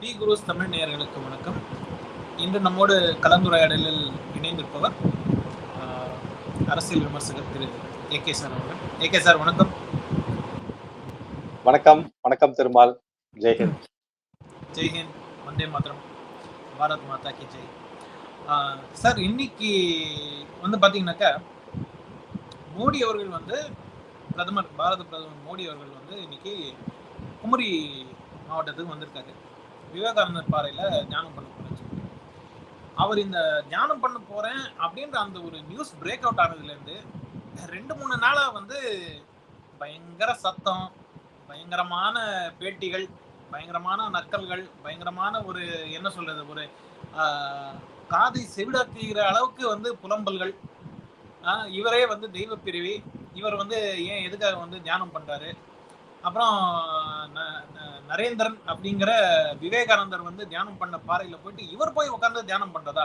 B குருஸ் தமிழ் நேயர்களுக்கு வணக்கம். இன்று நம்மோடு கலந்துரையாடலில் இணைந்திருப்பவர் அரசியல் விமர்சகர் திரு ஏ கே சார் அவர்கள். ஏ கே சார் வணக்கம். வணக்கம். வணக்கம் திருமால். ஜெய்ஹிந்த் ஜெய்ஹிந்த் வந்தே மாத்திரம் பாரத் மாதா கி ஜெய். சார் இன்னைக்கு வந்து பார்த்தீங்கன்னாக்கா மோடி அவர்கள் வந்து பிரதமர் பாரத பிரதமர் மோடி அவர்கள் வந்து இன்னைக்கு குமரி மாவட்டத்துக்கு வந்திருக்காரு. விவேகானந்தர் பாறையில் தியானம் பண்ண போறேன்னு அவர் இந்த தியானம் பண்ண போறேன் அப்படின்ற அந்த ஒரு நியூஸ் பிரேக் அவுட் ஆனதுலேருந்து ரெண்டு மூணு நாளாக வந்து பயங்கர சத்தம் பயங்கரமான பேட்டிகள் பயங்கரமான நக்கல்கள் பயங்கரமான ஒரு என்ன சொல்றது ஒரு காதை செவிடாக்குகிற அளவுக்கு வந்து புலம்பல்கள். இவரே வந்து தெய்வ பிரிவி. இவர் வந்து ஏன் எதுக்காக வந்து தியானம் பண்றாரு? அப்புறம் ந- நரேந்திரன் அப்படிங்கிற விவேகானந்தர் வந்து தியானம் பண்ண பாறையில போயிட்டு இவர் போய் உட்கார்ந்து தியானம் பண்றதா?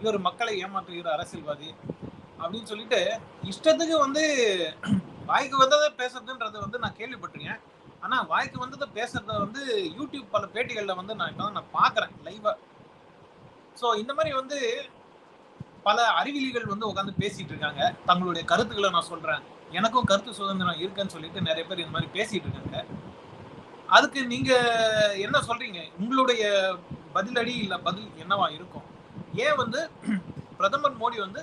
இவர் மக்களை ஏமாற்றுகிற அரசியல்வாதி அப்படின்னு சொல்லிட்டு இஷ்டத்துக்கு வந்து வாய்க்கு வந்ததை பேசுறதுன்றது வந்து நான் கேள்விப்பட்டிருக்கேன். ஆனா வாய்க்கு வந்ததை பேசுறத வந்து யூடியூப் பல பேட்டிகள்ல வந்து நான் இப்போ நான் பாக்குறேன் லைவா ஸோ இந்த மாதிரி வந்து பல அறிவிலிகள் வந்து உட்காந்து பேசிட்டு இருக்காங்க. தங்களுடைய கருத்துக்களை நான் சொல்றேன். எனக்கும் கருத்து சுதந்திரம் இருக்குன்னு சொல்லிட்டு நிறைய பேர் இந்த மாதிரி பேசிட்டு இருக்காங்க. அதுக்கு நீங்க என்ன சொல்றீங்க? உங்களுடைய பதிலடி இல்ல பதில் என்னவா இருக்கும்? ஏன் வந்து பிரதமர் மோடி வந்து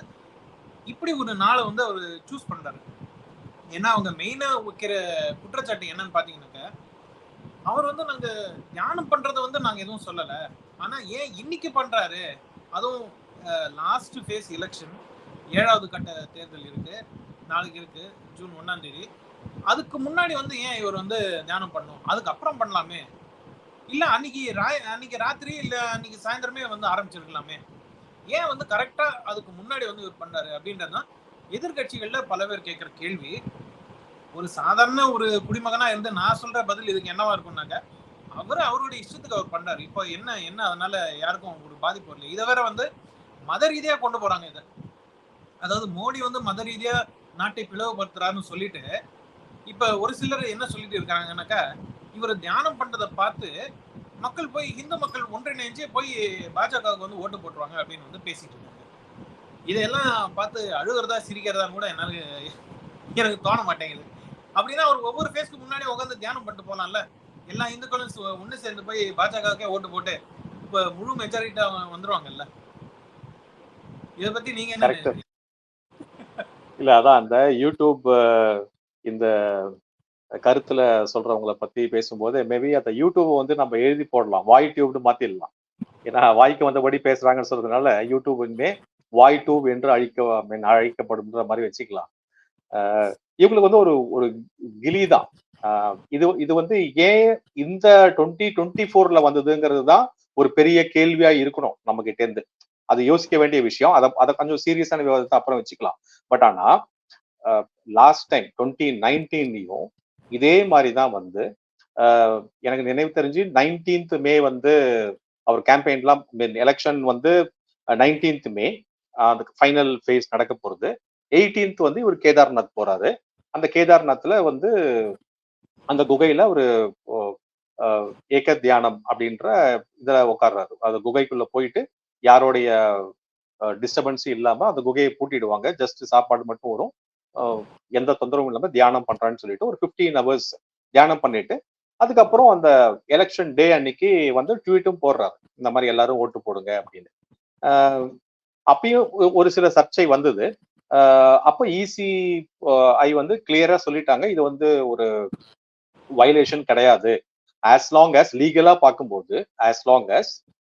இப்படி ஒரு நாளை வந்து அவர் சூஸ் பண்றாரு? ஏன்னா அவங்க மெயினா வைக்கிற குற்றச்சாட்டு என்னன்னு பாத்தீங்கன்னாக்க அவர் வந்து நாங்க தியானம் பண்றதை வந்து நாங்க எதுவும் சொல்லல. ஆனா ஏன் இன்னைக்கு பண்றாரு? அதுவும் லாஸ்ட் ஃபேஸ் எலெக்ஷன் ஏழாவது கட்ட தேர்தல் இருக்கு. நாளைக்கு இருக்கு ஜூன் ஒன்னாம் தேதி. அதுக்கு முன்னாடி வந்து ஏன் இவர் வந்து தியானம் பண்ணும் அதுக்கப்புறம் பண்ணலாமே. இல்ல அன்னைக்கு ராய் அன்னைக்கு ராத்திரி இல்ல அன்னைக்கு சாயந்தரமே வந்து ஆரம்பிச்சிருக்கலாமே. ஏன் வந்து கரெக்டா அதுக்கு முன்னாடி வந்து இவர் பண்ணாரு அப்படின்றதுதான் எதிர்கட்சிகள்ல பல பேர் கேட்கிற கேள்வி. ஒரு சாதாரண ஒரு குடிமகனா இருந்து நான் சொல்ற பதில் இதுக்கு என்னவா இருக்கும்னாக்க அவர் அவருடைய இஷ்டத்துக்கு அவர் பண்ணாரு. இப்போ என்ன என்ன அதனால யாருக்கும் ஒரு பாதிப்பு இல்லை இதை வேற வந்து மத ரீதியா கொண்டு போறாங்க இதை. அதாவது மோடி வந்து மத ரீதியா நாட்டை பிளவுபடுத்துறாருன்னு சொல்லிட்டு இப்ப ஒரு சிலர் என்ன சொல்லிட்டு இருக்காங்கன்னாக்கா இவர் தியானம் பண்றதை பார்த்து மக்கள் போய் இந்து மக்கள் ஒன்றிணைஞ்சு போய் பாஜகவுக்கு வந்து ஓட்டு போட்டுருவாங்க அப்படின்னு வந்து பேசிட்டு இருக்காங்க. இதையெல்லாம் பார்த்து அழுகிறதா சிரிக்கிறதா கூட என்னால எனக்கு தோண மாட்டேங்குது. அப்படின்னா அவர் ஒவ்வொரு ஃபேஸ்க்கு முன்னாடி உட்காந்து தியானம் பண்ணிட்டு போலாம்ல? எல்லா இந்துக்களும் ஒன்று சேர்ந்து போய் பாஜகவுக்கே ஓட்டு போட்டு இப்ப முழு மெஜாரிட்டா வந்துருவாங்கல்ல? இதை பத்தி நீங்க என்ன இல்ல அதான் அந்த யூடியூப் இந்த கருத்துல சொல்றவங்கள பத்தி பேசும்போது மேபி அந்த யூடியூப் வந்து நம்ம எழுதி போடலாம். வாய் டியூப்னு மாத்திடலாம். ஏன்னா வாய்க்கு வந்தபடி பேசுறாங்கன்னு சொல்றதுனால யூடியூப் இனிமே வாய் டியூப் என்று அழிக்க அழைக்கப்படும்ன்ற மாதிரி வச்சுக்கலாம். இவங்களுக்கு வந்து ஒரு ஒரு கிலி தான். இது இது வந்து ஏன் இந்த டுவெண்ட்டி டுவெண்ட்டி ஃபோர்ல வந்ததுங்கிறது தான் ஒரு பெரிய கேள்வியா இருக்கணும் நம்ம கிட்டேருந்து அது யோசிக்க வேண்டிய விஷயம். அதை அதை கொஞ்சம் சீரியஸான விவாதத்தை அப்புறம் வச்சுக்கலாம். பட் ஆனா லாஸ்ட் டைம் டுவெண்ட்டி நைன்டீன்லயும் இதே மாதிரி தான் வந்து எனக்கு நினைவு தெரிஞ்சு நைன்டீன்த் மே வந்து அவர் கேம்பெயின்லாம் எலெக்ஷன் வந்து நைன்டீன்த் மே அந்த ஃபைனல் ஃபேஸ் நடக்க போகிறது எயிட்டீன்த் வந்து இவர் கேதார்நாத் போறாரு. அந்த கேதார்நாத்ல வந்து அந்த குகையில ஒரு ஏக தியானம் அப்படின்ற இதுல உட்கார்றாரு அந்த குகைக்குள்ள போயிட்டு யாரோடைய டிஸ்டர்பன்ஸும் இல்லாம அந்த குகையை பூட்டிடுவாங்க. ஜஸ்ட் சாப்பாடு மட்டும் வரும். எந்த தொந்தரவும் இல்லாம தியானம் பண்றான்னு சொல்லிட்டு ஒரு 15 ஹவர்ஸ் தியானம் பண்ணிட்டு அதுக்கப்புறம் அந்த எலெக்ஷன் டே அன்னைக்கு வந்து ட்வீட்டும் போடுறாரு. இந்த மாதிரி எல்லாரும் ஓட்டு போடுங்க அப்படின்னு. ஆஹ், அப்பயும் ஒரு சில சர்ச்சை வந்தது. ஆஹ், அப்போ ஈசி ஐ வந்து கிளியரா சொல்லிட்டாங்க. இது வந்து ஒரு வயலேஷன் கிடையாது. ஆஸ் லாங் ஆஸ் லீகலா பார்க்கும்போது ஆஸ் லாங் ஆஸ்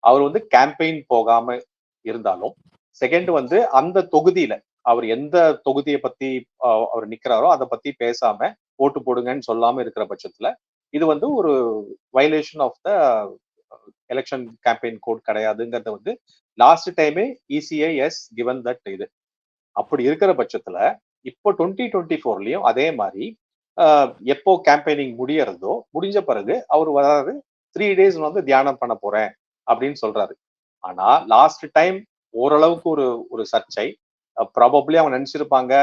அவர் வந்து கேம்பெயின் போகாம இருந்தாலும் செகண்ட் வந்து அந்த தொகுதியில அவர் எந்த தொகுதியை பத்தி அவர் நிக்கிறாரோ அதை பத்தி பேசாம ஓட்டு போடுங்கன்னு சொல்லாம இருக்கிற பட்சத்துல இது வந்து ஒரு violation of the election campaign code கிடையாதுங்கிறத வந்து லாஸ்ட் டைமே இசிஐ எஸ் கிவன் தட் இது. அப்படி இருக்கிற பட்சத்துல இப்போ டுவெண்ட்டி டுவெண்ட்டி ஃபோர்லயும் அதே மாதிரி எப்போ கேம்பெயினிங் முடியறதோ முடிஞ்ச பிறகு அவர் வராது த்ரீ டேஸ் வந்து தியானம் பண்ண போறேன். அப்படின்னு சொல்றாரு. ஆனா லாஸ்ட் டைம் ஓரளவுக்கு ஒரு ஒரு சர்ச்சை. ப்ராபப்ளி அவங்க நினைச்சிருப்பாங்க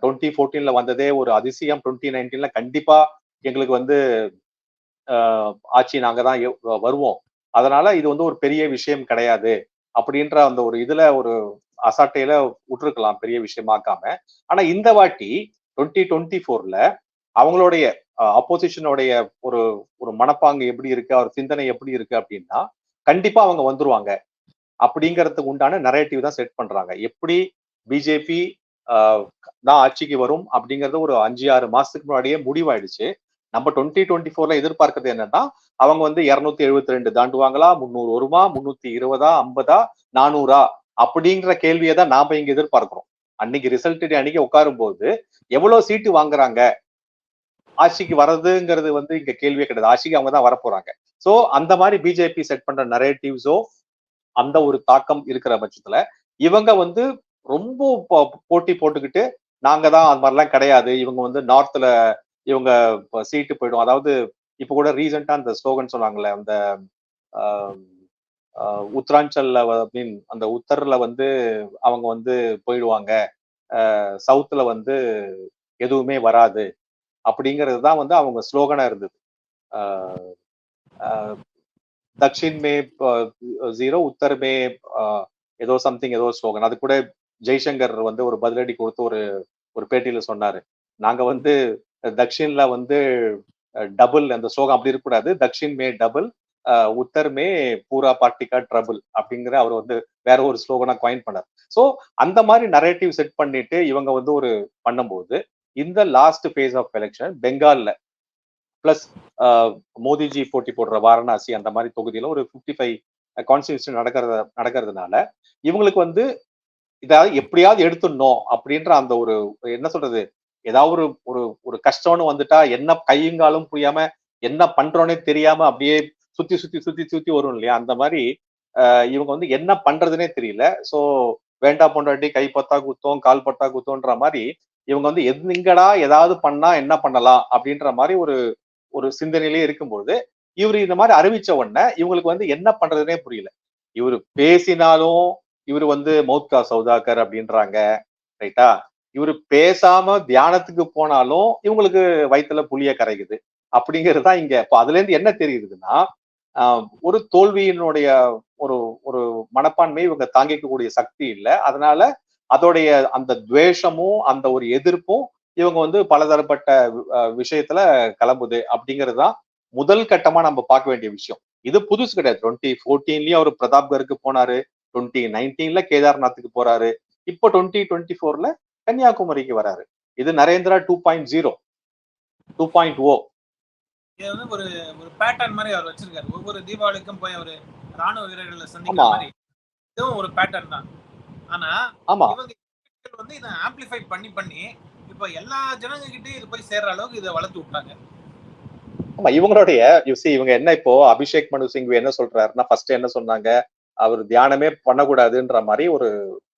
டுவெண்ட்டி ஃபோர்டீன்ல வந்ததே ஒரு அதிசயம் டுவெண்ட்டி நைன்டீன்ல கண்டிப்பா எங்களுக்கு வந்து ஆட்சி நாங்க தான் வருவோம். அதனால இது வந்து ஒரு பெரிய விஷயம் கிடையாது அப்படின்ற அந்த ஒரு இதுல ஒரு அசாட்டையில விட்டுருக்கலாம் பெரிய விஷயமாக்காம. ஆனா இந்த வாட்டி டுவெண்ட்டி டுவெண்ட்டி ஃபோர்ல அவங்களுடைய அப்போசிஷனுடைய ஒரு ஒரு மனப்பாங்கு எப்படி இருக்கு அவர் சிந்தனை எப்படி இருக்கு அப்படின்னா கண்டிப்பா அவங்க வந்துருவாங்க. அப்படிங்கறதுக்கு உண்டான நரேட்டிவ் தான் செட் பண்றாங்க. எப்படி பிஜேபி தான் ஆட்சிக்கு வரும் அப்படிங்கறது ஒரு அஞ்சு ஆறு மாசத்துக்கு முன்னாடியே முடிவாயிடுச்சு. நம்ம டுவெண்ட்டி டுவெண்ட்டி ஃபோர்ல எதிர்பார்க்கறது என்னன்னா அவங்க வந்து இருநூத்தி எழுபத்தி ரெண்டு தாண்டுவாங்களா முந்நூறு வருமா முன்னூத்தி இருபதா ஐம்பதா நானூறா அப்படிங்கிற கேள்வியை தான் நாம இங்க எதிர்பார்க்கிறோம். அன்னைக்கு ரிசல்ட் அன்னைக்கு உட்காரும் போது எவ்வளவு சீட்டு வாங்குறாங்க ஆட்சிக்கு வர்றதுங்கிறது வந்து இங்க கேள்வியே கிடையாது. ஆட்சிக்கு அவங்க தான் வரப்போறாங்க. சோ அந்த மாதிரி பிஜேபி செட் பண்ற நரேட்டிவ்ஸோ அந்த ஒரு தாக்கம் இருக்கிற பட்சத்துல இவங்க வந்து ரொம்ப போட்டி போட்டுக்கிட்டு நாங்க தான் அது மாதிரிலாம் கிடையாது. இவங்க வந்து நார்த்ல இவங்க சீட்டு போயிடும். அதாவது இப்ப கூட ரீசெண்டா அந்த ஸ்லோகன் சொன்னாங்களே அந்த உத்தராஞ்சல்ல மீன் அந்த உத்தர்ல வந்து அவங்க வந்து போயிடுவாங்க. சவுத்துல வந்து எதுவுமே வராது. அப்படிங்கிறது தான் வந்து அவங்க ஸ்லோகனா இருந்தது. தக்ஷின் மே ஜீரோ உத்தர் மே ஏதோ சம்திங் ஏதோ ஸ்லோகன் அது கூட ஜெய்சங்கர் வந்து ஒரு பதிலடி கொடுத்து ஒரு ஒரு பேட்டியில சொன்னாரு. நாங்க வந்து தக்ஷின்ல வந்து டபுள் அந்த ஸ்லோகம் அப்படி இருக்கக்கூடாது. தக்ஷின் மே டபுள் உத்தர் மே பூரா பார்ட்டிகா ட்ரபுள் அப்படிங்கிற அவர் வந்து வேற ஒரு ஸ்லோகனா காயின் பண்ணார். ஸோ அந்த மாதிரி நரேட்டிவ் செட் பண்ணிட்டு இவங்க வந்து ஒரு பண்ணும்போது இந்த last face of election பெங்கால்ல plus Modiji போட்டி போடுற வாரணாசி அந்த மாதிரி தொகுதியில ஒரு 55 ஃபைவ் கான்ஸ்டியூஷன் நடக்கிறத நடக்கிறதுனால இவங்களுக்கு வந்து இதாவது எப்படியாவது எடுத்துடணும் அப்படின்ற அந்த ஒரு என்ன சொல்றது ஏதாவது ஒரு ஒரு ஒரு கஷ்டம்னு வந்துட்டா என்ன கையுங்காலும் புரியாம என்ன பண்றோன்னே தெரியாம அப்படியே சுத்தி சுத்தி சுத்தி சுத்தி வரும் இல்லையா? அந்த மாதிரி ஆஹ் இவங்க வந்து என்ன பண்றதுனே தெரியல. சோ வேண்டா பொண்டாட்டி கை பத்தா குத்தோம் கால் பத்தா குத்தோன்ற மாதிரி இவங்க வந்து எங்கடா ஏதாவது பண்ணா என்ன பண்ணலாம் அப்படின்ற மாதிரி ஒரு ஒரு சிந்தனையிலேயே இருக்கும்போது இவர் இந்த மாதிரி அறிவிச்ச உடனே இவங்களுக்கு வந்து என்ன பண்றதுனே புரியல. இவர் பேசினாலும் இவர் வந்து மௌத்கா சௌதாகர் அப்படின்றாங்க ரைட்டா இவர் பேசாம தியானத்துக்கு போனாலும் இவங்களுக்கு வயித்துல புளிய கரைக்குது. அப்படிங்கிறது தான் இங்க இப்போ அதுல இருந்து என்ன தெரியுதுன்னா ஆஹ் ஒரு தோல்வியினுடைய ஒரு ஒரு மனப்பான்மை இவங்க தாங்கிக்கக்கூடிய சக்தி இல்லை. அதனால அதோடைய அந்த துவேஷமும் அந்த ஒரு எதிர்ப்பும் இவங்க வந்து பலதரப்பட்ட விஷயத்துல கிளம்புது அப்படிங்கிறது தான் முதல் கட்டமா நம்ம பார்க்க வேண்டிய விஷயம். இது புதுசு கிடையாது. டுவெண்ட்டி ஃபோர்டீன்லயும் அவர் பிரதாப்கருக்கு போனாரு. டுவெண்ட்டி நைன்டீன்ல கேதார்நாத்துக்கு போறாரு. இப்போ டுவெண்ட்டி டுவெண்ட்டி ஃபோர்ல கன்னியாகுமரிக்கு வராரு. இது Narendra two point zero two point O இது வந்து ஒரு ஒரு பேட்டர்ன் மாதிரி அவர் வச்சிருக்காரு. ஒவ்வொரு தீபாவளிக்கும் போய் அவர் ராணுவ வீரர்களை சந்திக்கிற. மாதிரி. இதுவும் ஒரு பேட்டர்ன் தான். ஆனா ஆமா. வந்து இதை ஆம்பிளிஃபை பண்ணி பண்ணி இப்ப எல்லா ஜனங்க கிட்டயும் இது போய் சேர்ற அளவுக்கு இதை வளர்த்து விட்டாங்க. ஆமா இவங்களுடைய யூசி இவங்க என்ன இப்போ அபிஷேக் மனு சிங்வி என்ன சொல்றாருன்னா ஃபர்ஸ்ட் என்ன சொன்னாங்க அவர் தியானமே பண்ணக்கூடாதுன்ற மாதிரி ஒரு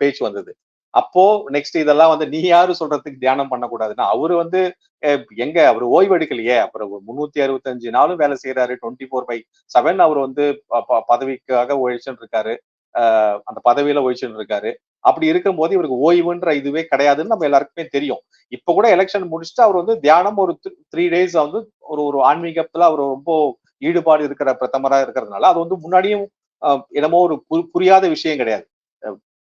பேச்சு வந்தது. அப்போ நெக்ஸ்ட் இதெல்லாம் வந்து நீ யாரு சொல்றதுக்கு தியானம் பண்ணக்கூடாதுன்னா அவரு வந்து எங்க அவர் ஓய்வு எடுக்கலையே அப்புறம் முன்னூத்தி அறுபத்தஞ்சு நாளும் வேலை செய்யறாரு டுவெண்ட்டி ஃபோர் பை செவன் அவர் வந்து பதவிக்காக உழைச்சுட்டு இருக்காரு. அந்த பதவியில ஒழிச்சுட்டு இருக்காரு. அப்படி இருக்கும்போது இவருக்கு ஓய்வுன்ற இதுவே கிடையாதுன்னு நம்ம எல்லாருக்குமே தெரியும். இப்ப கூட எலெக்ஷன் முடிச்சுட்டு அவர் வந்து தியானம் ஒரு த்ரீ டேஸ் வந்து ஒரு ஒரு ஆன்மீகத்துல அவர் ரொம்ப ஈடுபாடு இருக்கிற பிரதமரா இருக்கிறதுனால அது வந்து முன்னாடியும் என்னமோ ஒரு பு- புரியாத விஷயம் கிடையாது.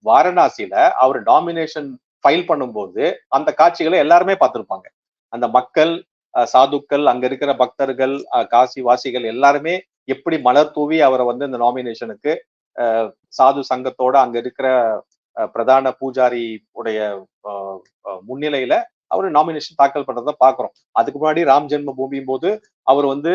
வாரணாசியில அவர் டாமினேஷன் ஃபைல் பண்ணும்போது அந்த காட்சிகளை எல்லாருமே பார்த்திருப்பாங்க. அந்த மக்கள் சாதுக்கள் அங்க இருக்கிற பக்தர்கள் அஹ், காசி வாசிகள் எல்லாருமே எப்படி மலர் தூவி அவரை வந்து இந்த நாமினேஷனுக்கு சாது சங்கத்தோட அங்க இருக்கிற அஹ், பிரதான பூஜாரி உடைய அஹ், முன்னிலையில அவர் நாமினேஷன் தாக்கல் பண்றதை பாக்குறோம். அதுக்கு முன்னாடி ராம் ஜென்ம பூமியும் போது அவர் வந்து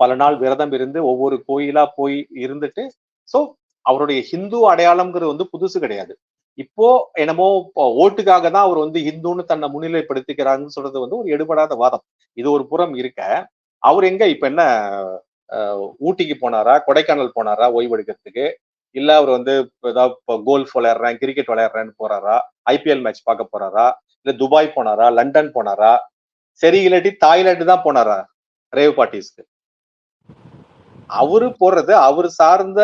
பல நாள் விரதம் இருந்து ஒவ்வொரு கோயிலா போய் இருந்துட்டு சோ அவருடைய ஹிந்து அடையாளம்ங்கிறது வந்து புதுசு கிடையாது. இப்போ என்னமோ ஓட்டுக்காக தான் அவர் வந்து இந்துன்னு தன்னை முன்னிலைப்படுத்திக்கிறாங்கன்னு சொல்றது வந்து ஒரு எடுபடாத வாதம். இது ஒரு புறம் இருக்க. அவர் எங்க இப்ப என்ன ஊட்டிக்கு போனாரா கொடைக்கானல் போனாரா ஓய்வெடுக்கிறதுக்கு? இல்ல அவர் வந்து ஏதாவது கோல்ஃப் விளையாடுறேன் கிரிக்கெட் விளையாடுறேன்னு போறாரா? ஐபிஎல் மேட்ச் பார்க்க போறாரா? இல்ல துபாய் போனாரா? லண்டன் போனாரா? சரி இல்லாட்டி தாய்லாந்து தான் போனாரா? ரேவ் பார்ட்டிஸ்க்கு அவரு போறது அவர் சார்ந்த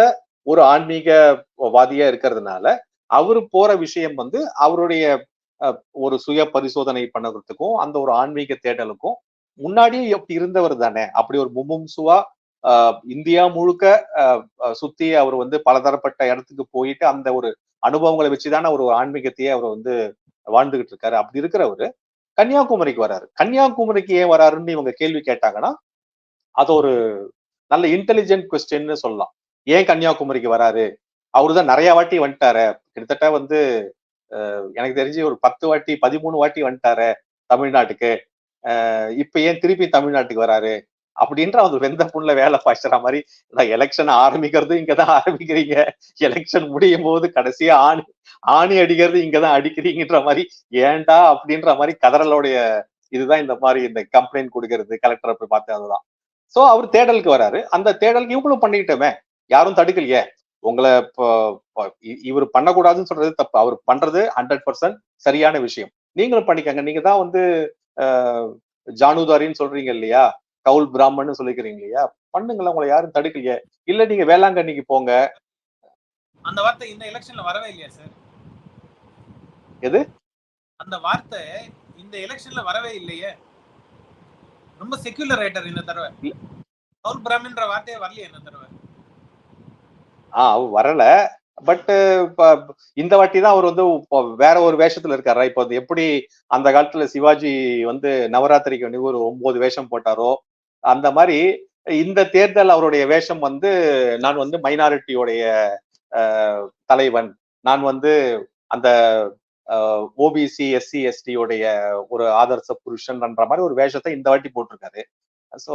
ஒரு ஆன்மீக வாதியா இருக்கிறதுனால அவரு போற விஷயம் வந்து அவருடைய அஹ், ஒரு சுய பரிசோதனை பண்ணுறதுக்கும் அந்த ஒரு ஆன்மீக தேடலுக்கும் முன்னாடியே எப்படி இருந்தவர் தானே. அப்படி ஒரு மும்மும்சுவா இந்தியா முழுக்க சுத்தி அவர் வந்து பலதரப்பட்ட இடத்துக்கு போயிட்டு அந்த ஒரு அனுபவங்களை வச்சுதானே ஒரு ஆன்மீகத்தையே அவர் வந்து வாழ்ந்துகிட்டு இருக்காரு. அப்படி இருக்கிறவரு கன்னியாகுமரிக்கு வராரு. கன்னியாகுமரிக்கு ஏன் வராருன்னு இவங்க கேள்வி கேட்டாங்கன்னா அது ஒரு நல்ல இன்டெலிஜென்ட் கொஸ்டின்னு சொல்லலாம். ஏன் கன்னியாகுமரிக்கு வராரு? அவரு தான் நிறைய வாட்டி வந்துட்டாரு. கிட்டத்தட்ட வந்து எனக்கு தெரிஞ்சு ஒரு பத்து வாட்டி பதிமூணு வாட்டி வந்துட்டாரு தமிழ்நாட்டுக்கு. அஹ், இப்ப ஏன் திருப்பி தமிழ்நாட்டுக்கு வராரு? அப்படின்ற அவர் வெந்த புண்ணுல வேலை பாய்ச்சுற மாதிரி எலெக்ஷன் ஆரம்பிக்கிறது இங்கதான் ஆரம்பிக்கிறீங்க. எலெக்ஷன் முடியும் போது கடைசியா ஆணி ஆணி அடிக்கிறது இங்கதான் அடிக்கிறீங்கன்ற மாதிரி ஏன்டா? அப்படின்ற மாதிரி கதறலோடைய இதுதான் இந்த மாதிரி இந்த கம்ப்ளைண்ட் கொடுக்கறது கலெக்டரை போய் பார்த்து அதுதான். சோ அவர் தேடலுக்கு வராரு. அந்த தேடலுக்கு இவங்களும் பண்ணிக்கிட்டோமே. யாரும் தடுக்கலையே. உங்களை இப்போ இவர் பண்ணக்கூடாதுன்னு சொல்றது தப்பு. அவர் பண்றது ஹண்ட்ரட் பர்சன்ட் சரியான விஷயம். நீங்களும் பண்ணிக்கங்க. நீங்க தான் வந்து ஜானுதாரின்னு சொல்றீங்க இல்லையா? கவுல் பிராமணன் சொல்லிக்கிறீங்க இல்லையா? பண்ணுங்களேன் உங்களை யாரும் தடுக்கலையே. இல்ல நீங்க வேளாங்கண்ணிக்கு போங்க. அந்த வார்த்தை இந்த எலெக்ஷன்ல வரவே இல்லையா சார் எது? அந்த வார்த்தை இந்த எலெக்ஷன்ல வரவே இல்லையே? ரொம்ப செக்யூலர் ரைட்டர் இந்த தடவை. பவுல் பிராமின்ற வார்த்தையே வரலையே இந்த தடவை. அவர் வரல. பட் இந்த வாட்டி தான் அவர் வந்து இப்போ வேற ஒரு வேஷத்துல இருக்காரா? இப்போ எப்படி அந்த காலத்துல சிவாஜி வந்து நவராத்திரிக்கு வந்து ஒரு ஒன்பது வேஷம் போட்டாரோ? அந்த மாதிரி இந்த தேர்தல் அவருடைய வேஷம் வந்து நான் வந்து மைனாரிட்டியோடைய தலைவன். நான் வந்து அந்த ஓபிசி எஸ்சி எஸ்டியோடைய ஒரு ஆதர்ச புருஷன்ன்ற மாதிரி ஒரு வேஷத்தை இந்த வாட்டி போட்டிருக்காரு. ஸோ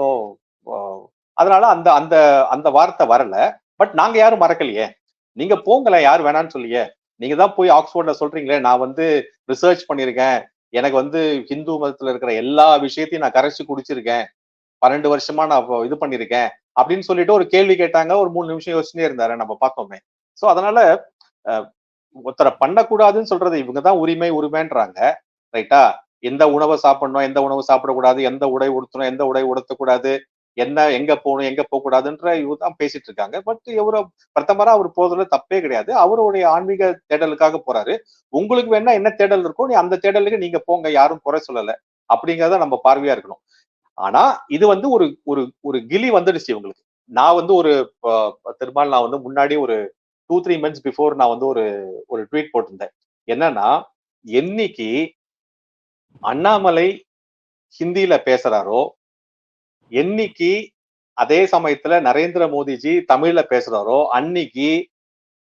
அதனால அந்த அந்த அந்த வார்த்தை வரல. பட் நாங்க யாரும் மறக்கலையே. நீங்க போங்கல யார் வேணான்னு சொல்லியே. நீங்க தான் போய் ஆக்ஸ்போர்ட்ல சொல்றீங்களே நான் வந்து ரிசர்ச் பண்ணியிருக்கேன். எனக்கு வந்து ஹிந்து மதத்துல இருக்கிற எல்லா விஷயத்தையும் நான் கரைச்சு குடிச்சிருக்கேன். பன்னெண்டு வருஷமா நான் இது பண்ணிருக்கேன் அப்படின்னு சொல்லிட்டு ஒரு கேள்வி கேட்டாங்க. ஒரு மூணு நிமிஷம் யோசிச்சுட்டே இருந்தாரு நம்ம பார்த்தோமே. சோ அதனால அஹ், ஒருத்தரை பண்ணக்கூடாதுன்னு சொல்றது இவங்க தான் உரிமை உரிமைன்றாங்க. ரைட்டா எந்த உணவை சாப்பிடணும் எந்த உணவு சாப்பிடக்கூடாது எந்த உடை உடுத்தணும் எந்த உடை உடுத்தக்கூடாது என்ன எங்க போகணும் எங்க போக கூடாதுன்ற இவங்க தான் பேசிட்டு இருக்காங்க. பட் இவர பிரதமரா அவர் போறதுல தப்பே கிடையாது. அவருடைய ஆன்மீக தேடலுக்காக போறாரு. உங்களுக்கு வேணா என்ன தேடல் இருக்கோ நீ அந்த தேடலுக்கு நீங்க போங்க. யாரும் குறை சொல்லல. அப்படிங்கறத நம்ம பார்வையா இருக்கணும். ஆனா இது வந்து ஒரு ஒரு ஒரு கிளி வந்துடுச்சு இவங்களுக்கு. நான் வந்து ஒரு திருமால் நான் வந்து முன்னாடி ஒரு டூ த்ரீ மந்த்ஸ் பிஃபோர் நான் வந்து ஒரு ஒரு ட்வீட் போட்டிருந்தேன். என்னன்னா என்னைக்கு அண்ணாமலை ஹிந்தியில பேசுறாரோ என்னைக்கு அதே சமயத்துல நரேந்திர மோடிஜி தமிழ்ல பேசுறாரோ அன்னைக்கு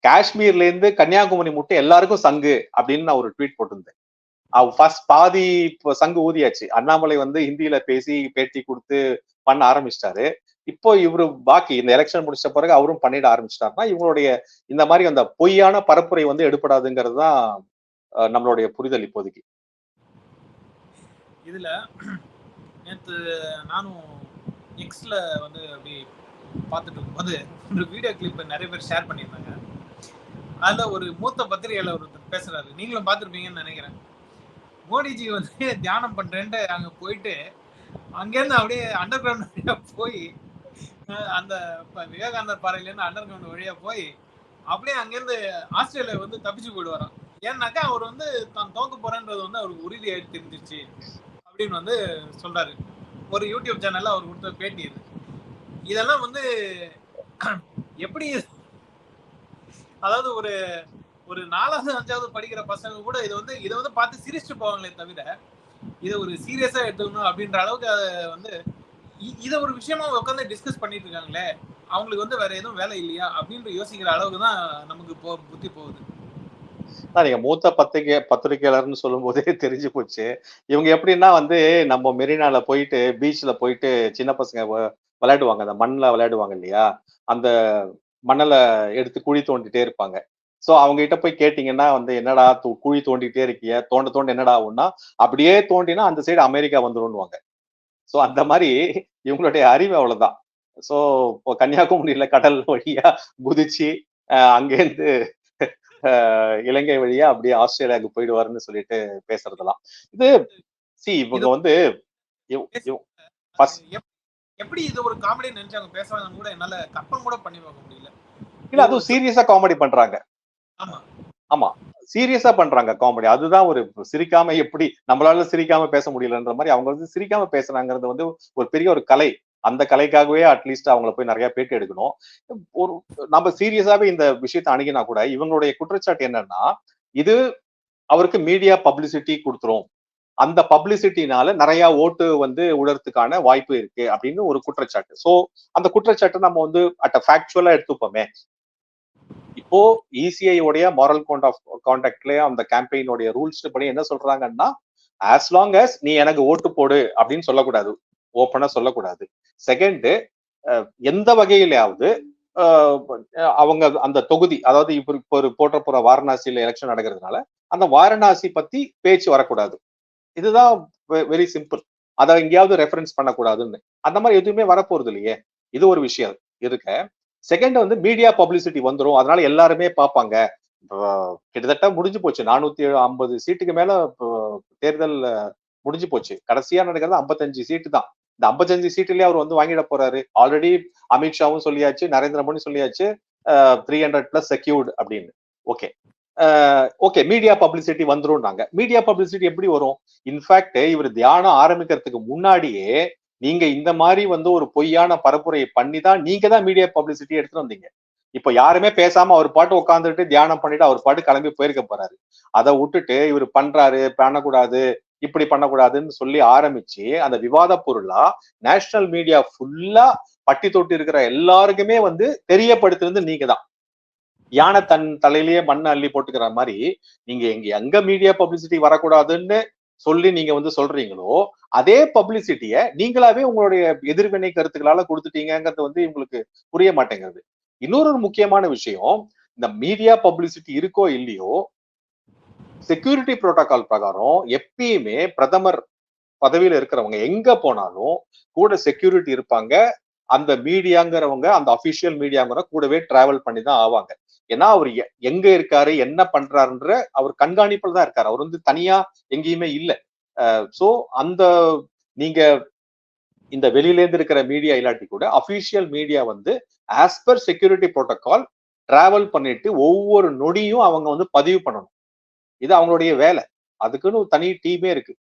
காஷ்மீர்ல இருந்து கன்னியாகுமரி முட்டை எல்லாருக்கும் சங்கு அப்படின்னு நான் ஒரு ட்வீட் போட்டிருந்தேன். ஃபர்ஸ்ட் பாதி சங்கு ஊதியாச்சு. அண்ணாமலை வந்து ஹிந்தியில பேசி பேட்டி கொடுத்து பண்ண ஆரம்பிச்சிட்டாரு. இப்போ இவரு பாக்கி இந்த எலெக்ஷன் முடிச்ச பிறகு அவரும் பண்ணிட ஆரம்பிச்சிட்டாருன்னா இவங்களுடைய இந்த மாதிரி அந்த பொய்யான பரப்புரை வந்து எடுபடாதுங்கிறது தான் நம்மளுடைய புரிதல் இப்போதைக்கு. இதுல நேத்து நானும் எக்ஸ்ல வந்து அப்படி பார்த்துட்டு இருக்கும்போது ஒரு வீடியோ கிளிப் நிறைய பேர் ஷேர் பண்ணியிருந்தாங்க. அதுல ஒரு மூத்த பத்திரிகையாளர் ஒருத்தர் பேசுறாரு. நீங்களும் பார்த்திருப்பீங்கன்னு நினைக்கிறேன். மோடிஜி வந்து தியானம் பண்றேன்ட்டு அங்க போயிட்டு அங்கேருந்து அப்படியே அண்டர் கிரவுண்ட் வழியா போய் அந்த விவேகானந்தர் பாறையிலேருந்து அண்டர் கிரவுண்ட் வழியா போய் அப்படியே அங்கேருந்து ஆஸ்திரேலியா வந்து தப்பிச்சு போயிடுவாராம். ஏன்னாக்கா அவர் வந்து தான் தோக்க போறேன்றது வந்து அவருக்கு உறுதியாயிட்டு தெரிஞ்சிருச்சு அப்படின்னு வந்து சொல்றாரு. ஒரு யூடியூப் சேனல்ல அவர் கொடுத்த பேட்டி இது. இதெல்லாம் வந்து எப்படி அதாவது ஒரு ஒரு நாலாவது அஞ்சாவது படிக்கிற பசங்க கூட இதை வந்து இதை வந்து பார்த்து சிரிச்சுட்டு போவாங்களே தவிர இதை ஒரு சீரியஸா எடுத்துக்கணும் அப்படின்ற அளவுக்கு அதை வந்து இதை ஒரு விஷயமா உட்காந்து டிஸ்கஸ் பண்ணிட்டு இருக்காங்களே அவங்களுக்கு வந்து வேற எதுவும் வேலை இல்லையா அப்படின்ற யோசிக்கிற அளவுக்கு தான் நமக்கு போ புத்தி போகுது. நீங்க மூத்த பத்திரிகை பத்திரிகையாளர்னு சொல்லும் போதே தெரிஞ்சு போச்சு. இவங்க எப்படின்னா வந்து நம்ம மெரினால போயிட்டு பீச்ல போயிட்டு சின்ன பசங்க வ- விளையாடுவாங்க. அந்த மண்ணில் விளையாடுவாங்க இல்லையா? அந்த மணலை எடுத்து குழி தோண்டிட்டே இருப்பாங்க. சோ அவங்க கிட்ட போய் கேட்டீங்கன்னா வந்து என்னடா குழி தோண்டிட்டே இருக்கிய தோண்ட தோண்ட என்னடா ஆகும்னா? அப்படியே தோண்டினா அந்த சைடு அமெரிக்கா வந்துரும்னுவாங்க. சோ அந்த மாதிரி இவங்களுடைய அறிவு அவ்வளவுதான். சோ இப்போ கன்னியாகுமரியில கடல் வழியா குதிச்சு அங்கேருந்து இலங்கை வழியா அப்படியே ஆஸ்திரேலியாவுக்கு போயிடுவாருன்னு சொல்லிட்டு பேசுறதெல்லாம். இது சி இவங்க வந்து எப்படி இது ஒரு காமெடி நினைச்சாங்க பேசுறாங்கன்னு கூட என்னால கற்பனை கூட பண்ணி பார்க்க முடியல. இல்ல அதுவும் சீரியஸா காமெடி பண்றாங்க. ஆமா. சீரியஸா பண்றாங்க காமெடி. அதுதான் ஒரு சிரிக்காம எப்படி நம்மளால சிரிக்காம பேச முடியலன்ற மாதிரி அவங்க வந்து சிரிக்காம பேசுறாங்கிறது வந்து ஒரு பெரிய ஒரு கலை. அந்த கலைக்காகவே அட்லீஸ்ட் அவங்கள போய் நிறைய பேட்டி எடுக்கணும். ஒரு நம்ம சீரியஸாவே இந்த விஷயத்தை அணுகினா கூட இவங்களுடைய குற்றச்சாட்டு என்னன்னா இது அவருக்கு மீடியா பப்ளிசிட்டி கொடுத்துரும். அந்த பப்ளிசிட்டினால நிறைய ஓட்டு வந்து உழறதுக்கான வாய்ப்பு இருக்கு அப்படின்னு ஒரு குற்றச்சாட்டு. சோ அந்த குற்றச்சாட்டை நம்ம வந்து அட் ஃபேக்சுவலா எடுத்துப்போமே. இப்போ இசிஐ உடைய மாரல் கோட் ஆஃப் கான்டாக்ட்ல அந்த கேம்பெயினுடைய ரூல்ஸ் படி என்ன சொல்றாங்கன்னா ஆஸ் லாங் அஸ் நீ எனக்கு ஓட்டு போடு அப்படின்னு சொல்லக்கூடாது. ஓப்பனா சொல்லக்கூடாது. செகண்ட் எந்த வகையிலாவது அவங்க அந்த தொகுதி அதாவது இப்போ இப்போ ஒரு போட்ட போற வாரணாசியில எலெக்ஷன் நடக்கிறதுனால அந்த வாரணாசி பத்தி பேச்சு வரக்கூடாது. இதுதான் வெரி சிம்பிள் அதை எங்கேயாவது ரெஃபரன்ஸ் பண்ணக்கூடாதுன்னு. அந்த மாதிரி எதுவுமே வரப்போறது இல்லையே இது ஒரு விஷயம். இருக்க செகண்ட் வந்து மீடியா பப்ளிசிட்டி வந்துடும் அதனால எல்லாருமே பார்ப்பாங்க. இப்போ கிட்டத்தட்ட முடிஞ்சு போச்சு. நானூத்தி ஐம்பது சீட்டுக்கு மேல தேர்தல் முடிஞ்சு போச்சு. கடைசியா நடக்கிறது ஐம்பத்தஞ்சு சீட்டு தான். இந்த ஐம்பத்தஞ்சு சீட்டுலயே அவர் வந்து வாங்கிட போறாரு. ஆல்ரெடி அமித்ஷாவும் சொல்லியாச்சு நரேந்திர மோடி சொல்லியாச்சு த்ரீ ஹண்ட்ரட் பிளஸ் செக்யூர்டு அப்படின்னு. ஓகே ஓகே மீடியா பப்ளிசிட்டி வந்துரும்னாங்க. மீடியா பப்ளிசிட்டி எப்படி வரும்? இன்ஃபேக்ட் இவர் தியானம் ஆரம்பிக்கிறதுக்கு முன்னாடியே நீங்க இந்த மாதிரி வந்து ஒரு பொய்யான பரப்புரையை பண்ணி தான் நீங்க தான் மீடியா பப்ளிசிட்டி எடுத்துட்டு வந்தீங்க. இப்போ யாருமே பேசாம அவர் பாட்டு உட்காந்துட்டு தியானம் பண்ணிட்டு அவர் பாட்டு கிளம்பி போயிருக்க போறாரு. அதை விட்டுட்டு இவர் பண்றாரு பண்ணக்கூடாது இப்படி பண்ணக்கூடாதுன்னு சொல்லி ஆரம்பிச்சு அந்த விவாத பொருளா நேஷனல் மீடியா ஃபுல்லா பட்டி தொட்டி இருக்கிற எல்லாருக்குமே வந்து தெரியப்படுத்துறது நீங்க தான் யானை தன் தலையிலேயே மண்ணை அள்ளி போட்டுக்கிற மாதிரி நீங்க எங்க எங்க மீடியா பப்ளிசிட்டி வரக்கூடாதுன்னு சொல்லி நீங்க வந்து சொல்றீங்களோ அதே பப்ளிசிட்டிய நீங்களாவே உங்களுடைய எதிர்வினை கருத்துக்களால கொடுத்துட்டீங்கங்கிறது வந்து உங்களுக்கு புரிய மாட்டேங்கிறது இன்னொரு ஒரு முக்கியமான விஷயம் இந்த மீடியா பப்ளிசிட்டி இருக்கோ இல்லையோ செக்யூரிட்டி புரோட்டோகால் பிரகாரம் எப்பயுமே பிரதமர் பதவியில இருக்கிறவங்க எங்க போனாலும் கூட செக்யூரிட்டி இருப்பாங்க. அந்த மீடியாங்கிறவங்க அந்த அபிஷியல் மீடியாங்கிற கூடவே டிராவல் பண்ணி தான் ஆவாங்க. ஏன்னா அவர் எ- எங்க இருக்காரு என்ன பண்றாருன்ற அவர் கண்காணிப்புல தான் இருக்காரு. அவர் வந்து தனியா எங்கேயுமே இல்லை. சோ அந்த நீங்க இந்த வெளியிலேருந்து இருக்கிற மீடியா இல்லாட்டி கூட அபிஷியல் மீடியா வந்து as per security protocol travel பண்ணிட்டு ஒவ்வொரு நொடியும் அவங்க வந்து பதிவு பண்ணணும். இது அவங்களுடைய வேலை. அதுக்குன்னு ஒரு தனி டீமே இருக்கு.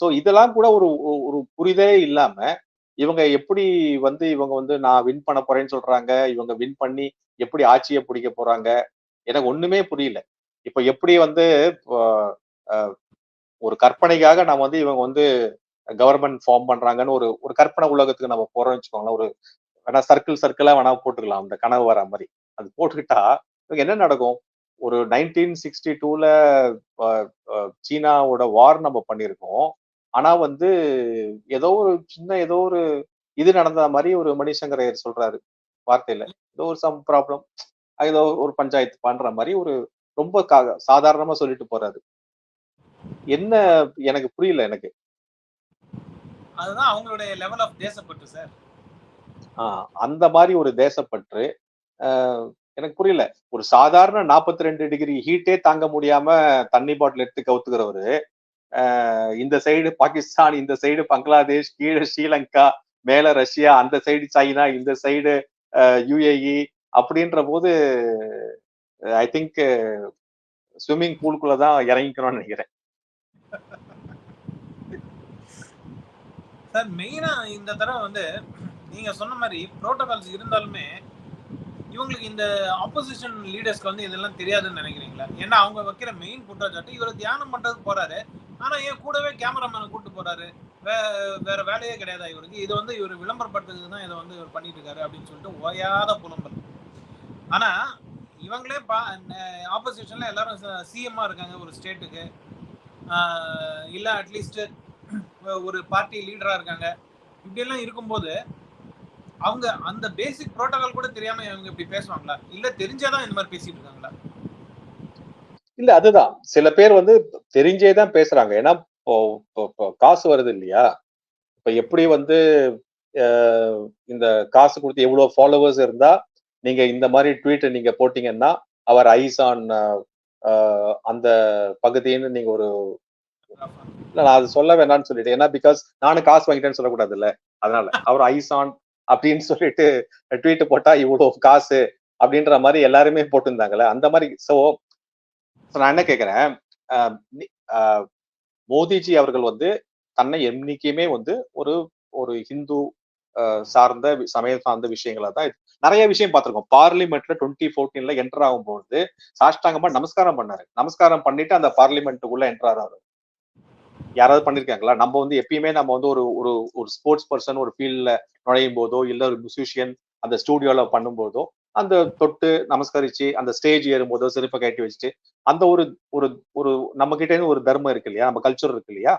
ஸோ இதெல்லாம் கூட ஒரு ஒரு- புரிதே புரிதலே இல்லாம இவங்க எப்படி வந்து இவங்க வந்து நான் வின் பண்ண போறேன்னு சொல்றாங்க? இவங்க வின் பண்ணி எப்படி ஆட்சியை பிடிக்க போறாங்க? எனக்கு ஒண்ணுமே புரியல. இப்ப எப்படி வந்து ஒரு கற்பனைக்காக நான் வந்து இவங்க வந்து கவர்மெண்ட் ஃபார்ம் பண்றாங்கன்னு ஒரு ஒரு கற்பனை உலகத்துக்கு நம்ம போறோம்னு வச்சுக்கோங்களேன். ஒரு வேணா சர்க்கிள் சர்க்கிளா வேணா போட்டுக்கலாம். அந்த கனவு வர மாதிரி. அது போட்டுக்கிட்டா இவங்க என்ன நடக்கும்? ஒரு நைன்டீன் சிக்ஸ்டி டூல சீனாவோட வார் நம்ம பண்ணியிருக்கோம். ஆனா வந்து ஏதோ ஒரு சின்ன ஏதோ ஒரு இது நடந்த மாதிரி ஒரு மணிசங்கர் ஐயர் சொல்றாரு வார்த்தையில. ஏதோ ஒரு சம் ப்ராப்ளம் ஏதோ ஒரு பஞ்சாயத்து பண்ற மாதிரி ஒரு ரொம்ப சாதாரணமா சொல்லிட்டு போறாரு. என்ன எனக்கு புரியல எனக்கு. அதுதான் அவங்களுடைய லெவல் ஆஃப் தேசப்பட்டு சார் அந்த மாதிரி ஒரு தேசப்பற்று எனக்கு புரியல. ஒரு சாதாரண 42 ரெண்டு டிகிரி ஹீட்டே தாங்க முடியாம தண்ணி பாட்டில் எடுத்து கவுத்துக்கிறவரு இந்த சைடு பாகிஸ்தான் இந்த சைடு பங்களாதேஷ் கீழே ஸ்ரீலங்கா மேல ரஷ்யா அந்த சைடு சைனா இந்த சைடு யுஏஇ அப்படின்ற போது ஐ திங்க் ஸ்விம்மிங் பூலுக்குள்ள தான் இறங்கிக்கணும்னு நினைக்கிறேன். சார் மெயினா இந்த தடவை வந்து நீங்க சொன்ன மாதிரி புரோட்டோகால்ஸ் இருந்தாலுமே இவங்களுக்கு இந்த ஆப்போசிஷன் லீடர்ஸ்க்கு வந்து இதெல்லாம் தெரியாதுன்னு நினைக்கிறீங்களா? ஏன்னா அவங்க வைக்கிற மெயின் குற்றச்சாட்டு இவர் தியானம் பண்றதுக்கு போறாரு. ஆனா ஏன் கூடவே கேமராமேனை கூட்டு போறாரு. வே வேற வேலையே கிடையாதா இவருக்கு. இது வந்து இவர் விளம்பரப்படுத்துறதுக்கு தான் இதை வந்து இவர் பண்ணிட்டு இருக்காரு அப்படின்னு சொல்லிட்டு ஓயாத புலம்பல். ஆனா இவங்களே பா ஆப்போசிஷன்ல எல்லாரும் சிஎம்மா இருக்காங்க ஒரு ஸ்டேட்டுக்கு இல்ல அட்லீஸ்ட் ஒரு பார்ட்டி லீடரா இருக்காங்க. இப்படி எல்லாம் இருக்கும்போது அவங்க அந்த பேசிக் புரோட்டோகால் கூட தெரியாம இவங்க இப்படி பேசுவாங்களா? இல்ல தெரிஞ்சாதான் இந்த மாதிரி பேசிட்டு இருக்காங்களா? இல்ல அதுதான். சில பேர் வந்து தெரிஞ்சே தான் பேசுறாங்க. ஏன்னா இப்போ காசு வருது இல்லையா? இப்ப எப்படி வந்து இந்த காசு கொடுத்து எவ்வளவு ஃபாலோவர்ஸ் இருந்தா நீங்க இந்த மாதிரி ட்வீட்டை நீங்க போட்டீங்கன்னா அவர் ஐஸ் ஆன் அந்த பகுதின்னு நீங்க ஒரு இல்ல நான் அது சொல்ல வேணாம்னு சொல்லிட்டேன். ஏன்னா பிகாஸ் நானும் காசு வாங்கிட்டேன்னு சொல்லக்கூடாது இல்ல அதனால அவர் ஐஸ் ஆன் அப்படின்னு சொல்லிட்டு ட்வீட் போட்டா இவ்வளவு காசு அப்படின்ற மாதிரி எல்லாருமே போட்டிருந்தாங்கல்ல. அந்த மாதிரி சோ நான் என்ன கேக்குறேன் மோதிஜி அவர்கள் வந்து தன்னை என்னைக்குமே வந்து ஒரு ஒரு ஹிந்து சார்ந்த வி- சமயம் சார்ந்த விஷயங்களை தான் நிறைய விஷயம் பார்த்திருக்கோம். பார்லிமெண்ட்ல டுவெண்ட்டி ஃபோர்டீன்ல என்டர் ஆகும்போது சாஷ்டாங்கமா நமஸ்காரம் பண்ணாரு. நமஸ்காரம் பண்ணிட்டு அந்த பார்லிமெண்ட்டுக்குள்ள என்டர் ஆறாரு யாராவது பண்ணிருக்காங்களா? நம்ம வந்து எப்பயுமே நம்ம வந்து ஒரு ஒரு ஒரு ஸ்போர்ட்ஸ் பர்சன் ஒரு ஃபீல்ட்ல நுழையும் போதோ இல்ல ஒரு மியூசிஷியன் அந்த ஸ்டூடியோல பண்ணும்போதோ அந்த தொட்டு நமஸ்கரிச்சு அந்த ஸ்டேஜ் ஏறும்போதோ செருப்பை கட்டி வச்சுட்டு அந்த ஒரு ஒரு ஒரு நம்ம கிட்டேன்னு ஒரு தர்மம் இருக்கு இல்லையா? நம்ம கல்ச்சர் இருக்கு இல்லையா?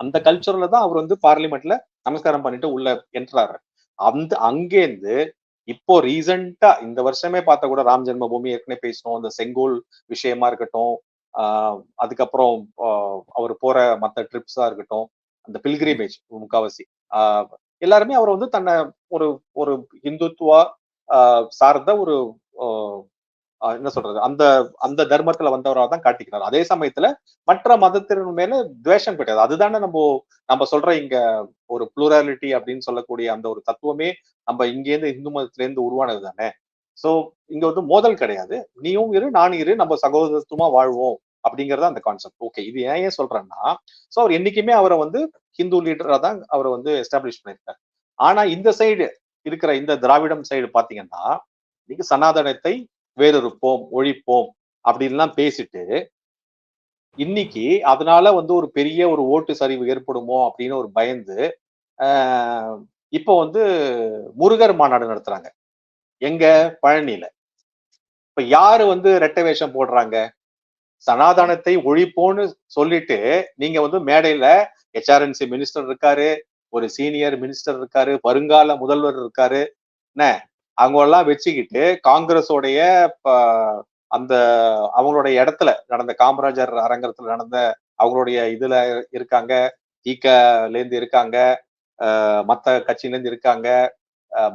அந்த கல்ச்சர்ல தான் அவர் வந்து பார்லிமெண்ட்ல நமஸ்காரம் பண்ணிட்டு உள்ள என்ட்ராரு அந்த அங்கேருந்து இப்போ ரீசண்டா இந்த வருஷமே பார்த்தா கூட ராம் ஜென்மபூமி ஏற்கனவே பேசணும் அந்த செங்கோல் விஷயமா இருக்கட்டும் அதுக்கப்புறம் அவர் போற மற்ற ட்ரிப்ஸா இருக்கட்டும் அந்த பில்கிரிமேஜ் முக்காவாசி ஆஹ் எல்லாருமே அவர் வந்து தன்னை ஒரு ஒரு இந்துத்துவா சார்ந்த ஒரு என்ன சொல்றது? அந்த அந்த தர்மத்துல வந்தவராக தான் காட்டிக்கிறார் அதே சமயத்துல மற்ற மதத்தின் மேல துவேஷம் கிடையாது. அதுதானே நம்ம நம்ம சொல்ற இங்க ஒரு புளூராலிட்டி அப்படின்னு சொல்லக்கூடிய அந்த ஒரு தத்துவமே நம்ம இங்கேருந்து இந்து மதத்துல இருந்து உருவானது தானே? சோ இங்க வந்து மோதல் கிடையாது. நீயும் இரு நானும் இரு நம்ம சகோதரத்துவமா வாழ்வோம் அப்படிங்கறது அந்த கான்செப்ட் ஓகே இது ஏன் ஏன் சொல்றேன்னா சோ அவர் என்னைக்குமே அவரை வந்து ஹிந்து லீடரா தான் அவரை வந்து எஸ்டாப்ளிஷ் பண்ணியிருக்காரு. ஆனா இந்த சைடு இருக்கிற இந்த திராவிடம் சைடு பாத்தீங்கன்னா நீங்க சனாதனத்தை வேறொருப்போம் ஒழிப்போம் அப்படின்லாம் பேசிட்டு இன்னைக்கு அதனால வந்து ஒரு பெரிய ஒரு ஓட்டு சரிவு ஏற்படுமோ அப்படின்னு ஒரு பயந்து ஆஹ் இப்போ வந்து முருகர் மாநாடு நடத்துறாங்க. எங்க? பழனியில. இப்ப யாரு வந்து ரெட்டை வேஷம் போடுறாங்க? சனாதனத்தை ஒழிப்போன்னு சொல்லிட்டு நீங்க வந்து மேடையில ஹெச்ஆர்என்சி மினிஸ்டர் இருக்காரு ஒரு சீனியர் மினிஸ்டர் இருக்காரு வருங்கால முதல்வர் இருக்காரு என்ன? அவங்க எல்லாம் வச்சுக்கிட்டு காங்கிரஸோடைய அந்த அவங்களுடைய இடத்துல நடந்த காமராஜர் அரங்கத்துல நடந்த அவங்களுடைய இதுல இருக்காங்க. ஈக்கலேருந்து இருக்காங்க. மற்ற கட்சியிலேருந்து இருக்காங்க.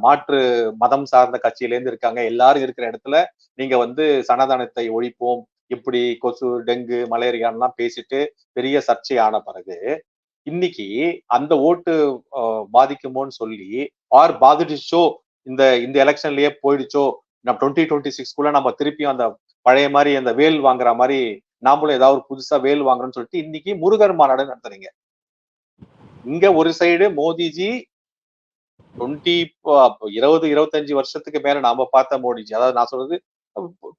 மாற்று மதம் சார்ந்த கட்சியிலேருந்து இருக்காங்க. எல்லாரும் இருக்கிற இடத்துல நீங்க வந்து சனாதானத்தை ஒழிப்போம். இப்படி கொசு டெங்கு மலேரியான்லாம் பேசிட்டு பெரிய சர்ச்சை ஆன பிறகு இன்னைக்கு அந்த ஓட்டு பாதிக்குமோன்னு சொல்லி ஆர் பாதிடுச்சோ இந்த இந்த எலெக்ஷன்லயே போயிடுச்சோ நம்ம டுவெண்ட்டி டுவெண்ட்டி சிக்ஸ்க்குள்ள நம்ம திருப்பியும் அந்த பழைய மாதிரி அந்த வேல் வாங்குற மாதிரி நாமளும் ஏதாவது ஒரு புதுசா வேல் வாங்குறோம்னு சொல்லிட்டு இன்னைக்கு முருகர் மாநாடு நடத்துறீங்க. இங்க ஒரு சைடு மோடிஜி டுவெண்ட்டி இருபது இருபத்தஞ்சு வருஷத்துக்கு மேல நாம பார்த்த மோடிஜி அதாவது நான் சொல்றது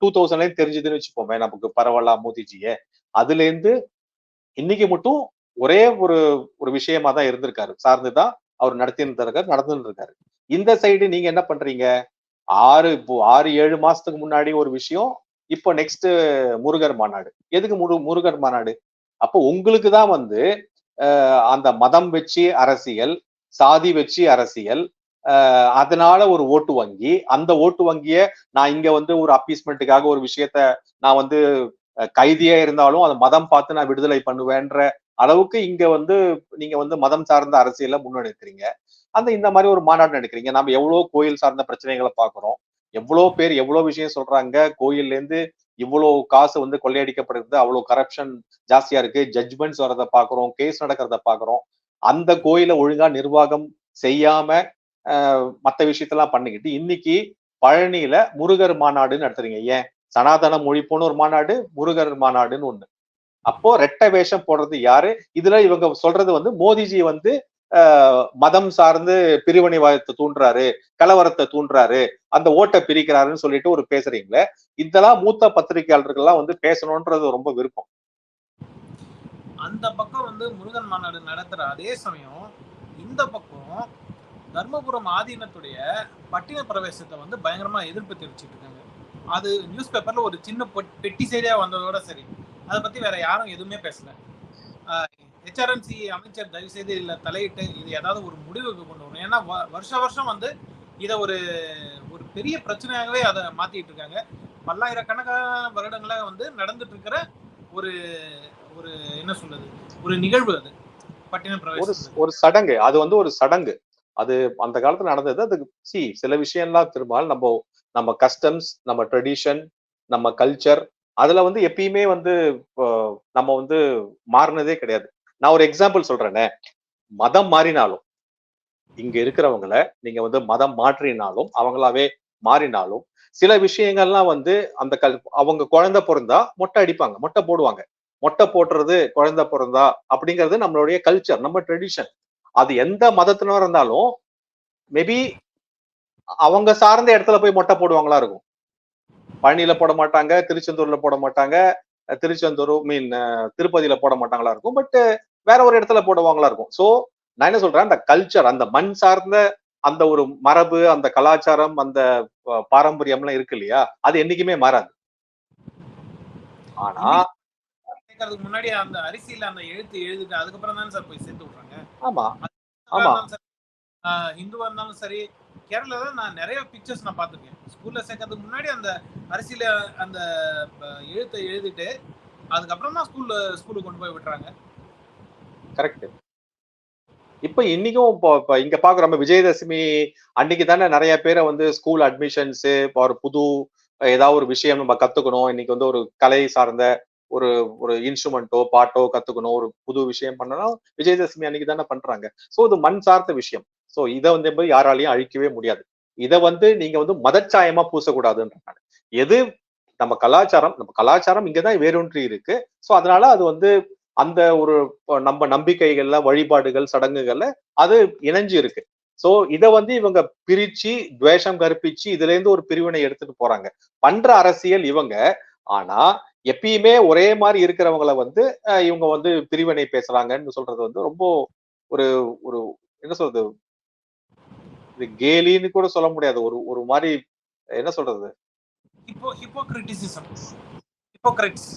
டூ தௌசண்ட்ல தெரிஞ்சதுன்னு வச்சுப்போமே நமக்கு பரவாயில்ல மோதிஜியே. அதுல இருந்து இன்னைக்கு மட்டும் ஒரே ஒரு ஒரு விஷயமா தான் இருந்திருக்காரு. சார்ந்துதான் அவர் நடத்தின்னு இருக்காரு இருக்காரு இந்த சைடு நீங்க என்ன பண்றீங்க? ஆறு இப்போ ஆறு ஏழு மாசத்துக்கு முன்னாடி ஒரு விஷயம் இப்போ நெக்ஸ்ட் முருகர் மாநாடு. எதுக்கு முரு முருகர் மாநாடு? அப்போ உங்களுக்கு தான் வந்து அந்த மதம் வச்சு அரசியல் சாதி வச்சு அரசியல் அதனால ஒரு ஓட்டு வங்கி அந்த ஓட்டு வங்கிய நான் இங்க வந்து ஒரு அப்பீஸ்மெண்ட்டுக்காக ஒரு விஷயத்த நான் வந்து கைதியா இருந்தாலும் அந்த மதம் பார்த்து நான் விடுதலை பண்ணுவேன்ற அளவுக்கு இங்க வந்து நீங்க வந்து மதம் சார்ந்த அரசியலை முன்னெடுக்கிறீங்க அந்த இந்த மாதிரி ஒரு மாநாடு நடக்கிறீங்க. நம்ம எவ்வளவு கோயில் சார்ந்த பிரச்சனைகளை பாக்குறோம் எவ்வளவு பேர் எவ்வளவு விஷயம் சொல்றாங்க. கோயில்ல இருந்து இவ்வளவு காசு வந்து கொள்ளையடிக்கப்படுறது அவ்வளவு கரப்ஷன் ஜாஸ்தியா இருக்கு. ஜட்ஜ்மெண்ட்ஸ் வரத பாக்குறோம் கேஸ் நடக்கிறத பாக்குறோம் அந்த கோயிலை ஒழுங்கா நிர்வாகம் செய்யாம மற்ற விஷயத்தெல்லாம் பண்ணிக்கிட்டு இன்னைக்கு பழனியில முருகர் மாநாடுன்னு நடத்துறீங்க. ஏன்? சனாதனம் ஒழிப்புன்னு ஒரு மாநாடு முருகர் மாநாடுன்னு ஒண்ணு. அப்போ ரெட்டை வேஷம் போடுறது யாரு? இதுல இவங்க சொல்றது வந்து மோதிஜி வந்து ஆஹ், மதம் சார்ந்து பிரிவினைவாதத்தை தூண்டுறாரு கலவரத்தை தூண்டுறாரு அந்த ஓட்டை பிரிக்கிறாருன்னு சொல்லிட்டு ஒரு பேசுறீங்களே இதெல்லாம் மூத்த பத்திரிகையாளர்கள்லாம் வந்து பேசணும்ன்றது ரொம்ப விருப்பம். அந்த பக்கம் வந்து முருகன் மாநாடு நடத்துற அதே சமயம் இந்த பக்கம் தர்மபுரம் ஆதீனத்துடைய பட்டின பிரவேசத்தை வந்து பயங்கரமா எதிர்ப்பு தெரிவிச்சிட்டு இருக்காங்க. அது நியூஸ் பேப்பர்ல ஒரு சின்ன பெட்டி செய்தியா வந்ததோட சரி. அதை பத்தி வேற யாரும் எதுவுமே பேசல. ஹெச்ஆர்என்சி அமைச்சர் தயவு செய்து இல்ல தலையிட்டு இது ஏதாவது ஒரு முடிவுக்கு கொண்டு வரணும். ஏன்னா வருஷ வருஷம் வந்து இதை ஒரு ஒரு பெரிய பிரச்சனையாகவே அதை மாத்திட்டு இருக்காங்க. பல்லாயிரக்கணக்கான வருடங்களா வந்து நடந்துட்டு இருக்கிற ஒரு ஒரு என்ன சொல்றது? ஒரு நிகழ்வு அது. பட்டின ஒரு ஒரு சடங்கு. அது வந்து ஒரு சடங்கு. அது அந்த காலத்துல நடந்தது. அது சி சில விஷயம்லாம் திரும்ப நம்ம நம்ம கஸ்டம்ஸ் நம்ம ட்ரெடிஷன் நம்ம கல்ச்சர் அதுல வந்து எப்பயுமே வந்து நம்ம வந்து மாறினதே கிடையாது. நான் ஒரு எக்ஸாம்பிள் சொல்றேனே. மதம் மாறினாலும் இங்க இருக்கிறவங்கள நீங்க வந்து மதம் மாற்றினாலும் அவங்களாவே மாறினாலும் சில விஷயங்கள்லாம் வந்து அந்த கல் அவங்க குழந்தை பிறந்தா மொட்டை அடிப்பாங்க மொட்டை போடுவாங்க. மொட்டை போடுறது குழந்தை பிறந்தா அப்படிங்கிறது நம்மளுடைய கல்ச்சர் நம்ம ட்ரெடிஷன் அது எந்த மதத்தினர் இருந்தாலும் மேபி அவங்க சார்ந்த இடத்துல போய் மொட்டை போடுவாங்களா இருக்கும். பழனியில போட மாட்டாங்க திருச்செந்தூர்ல போட மாட்டாங்க. திருச்செந்தூர் மீன் திருப்பதியில போட மாட்டாங்களா இருக்கும். பட் வேற ஒரு இடத்துல போடுவாங்களா இருக்கும். சோ நான் என்ன சொல்றேன்? அந்த கல்ச்சர் அந்த மண் சார்ந்த அந்த ஒரு மரபு அந்த கலாச்சாரம் அந்த பாரம்பரியம்லாம் இருக்கு இல்லையா? அது என்னைக்குமே மாறாது. ஆனா முன்னாடி அந்த அரிசியில அந்த எழுத்து எழுதிட்டு அதுக்கப்புறம் தானே சார் போய் சேர்த்து விட்றாங்க? ஆமா. ஆமா. இந்துவா இருந்தாலும் சரி கேரளால நான் நிறைய பிக்சர்ஸ் நான் பார்த்திருக்கேன். ஸ்கூல்ல சேர்க்கறதுக்கு முன்னாடி அந்த அரிசியில அந்த எழுத்தை எழுதிட்டு அதுக்கப்புறம் தான் ஸ்கூல்ல ஸ்கூலுக்கு கொண்டு போய் விட்டுறாங்க. கரெக்ட் இப்ப இன்னைக்கும் இப்போ இங்க பாக்குறோம் விஜயதசமி அன்னைக்கு தானே நிறைய பேரை வந்து ஸ்கூல் அட்மிஷன்ஸ் ஒரு புது ஏதாவது ஒரு விஷயம் நம்ம கத்துக்கணும். இன்னைக்கு வந்து ஒரு கலை சார்ந்த ஒரு ஒரு இன்ஸ்ட்ருமெண்ட்டோ பாட்டோ கத்துக்கணும். ஒரு புது விஷயம் பண்ணணும் விஜயதசமி அன்னைக்கு தானே பண்றாங்க. சோ இது மண் சார்ந்த விஷயம். சோ இதை வந்து யாராலையும் அழிக்கவே முடியாது. இதை வந்து நீங்க வந்து மதச்சாயமா பூசக்கூடாதுன்றாங்க. எது நம்ம கலாச்சாரம் நம்ம கலாச்சாரம் இங்கதான் வேரூன்றி இருக்கு. ஸோ அதனால அது வந்து அந்த ஒரு நம்ம நம்பிக்கைகள்ல வழிபாடுகள் சடங்குகள்ல அது இணைஞ்சு இருக்கு. சோ இதை வந்து இவங்க பிரிச்சு துவேஷம் கற்பிச்சு இதுல இருந்து ஒரு பிரிவினை எடுத்துட்டு போறாங்க. பண்ற அரசியல் இவங்க. ஆனா எப்பயுமே ஒரே மாதிரி இருக்கிறவங்கள வந்து இவங்க வந்து பிரிவினை பேசுறாங்கன்னு சொல்றது வந்து ரொம்ப ஒரு ஒரு என்ன சொல்றது இது கேலின்னு கூட சொல்ல முடியாது. ஒரு ஒரு மாதிரி என்ன சொல்றது? இப்போ ஹிப்போக்ரிட்டிசிசம். ஹிப்போக்ரைட்ஸ்.